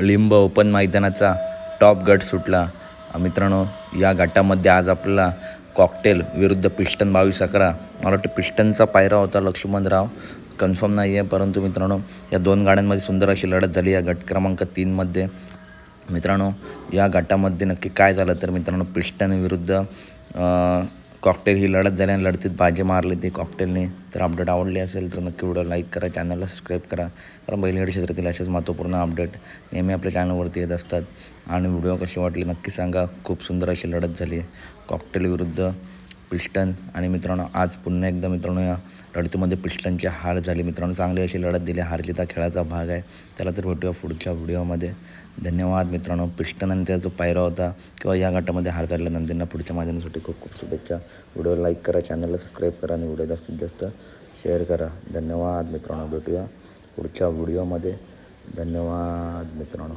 लिंब open मैदानाचा top गट सुटला. मित्रांनो या गटामध्ये आज आपल्याला कॉकटेल विरुद्ध पिस्टन बावीस अकरा. मला वाटतं पिस्टनचा पायरा होता लक्ष्मणराव. कन्फर्म नाही आहे परंतु मित्रांनो या दोन गाड्यांमध्ये सुंदर अशी लढत झाली या गट क्रमांक तीनमध्ये मित्रांनो या गटामध्ये नक्की काय झालं तर मित्रांनो पिस्टन विरुद्ध कॉकटेल ही लढत झाली आणि लढतीत बाजी मारली ती कॉकटेलने तर अपडेट आवडली असेल तर नक्की व्हिडिओ लाईक करा चॅनलला सबस्क्राईब करा. कारण बैलगाडी क्षेत्रातील असेच महत्त्वपूर्ण अपडेट नेहमी आपल्या चॅनलवरती येत असतात. आणि व्हिडिओ कशी वाटली नक्की सांगा. खूप सुंदर अशी लढत झाली. कॉकटेल विरुद्ध पिस्टन. आणि मित्रांनो आज पुन्हा एकदा मित्रांनो या लढतीमध्ये पिस्टनची हार झाली. मित्रांनो चांगली अशी लढत दिली. हारजीत हा खेळाचा भाग आहे. त्याला तर भेटूया पुढच्या व्हिडिओमध्ये. धन्यवाद मित्रांनो. पिस्टन आणि त्याचा जो पायरा होता किंवा या गटामध्ये हार झाल्यानंतर नंदींना पुढच्या माध्यमासाठी खूप खूप शुभेच्छा. व्हिडिओ लाईक करा चॅनलला सबस्क्राईब करा आणि व्हिडिओ जास्तीत जास्त शेअर करा. धन्यवाद मित्रांनो. भेटूया पुढच्या व्हिडिओमध्ये. धन्यवाद मित्रांनो.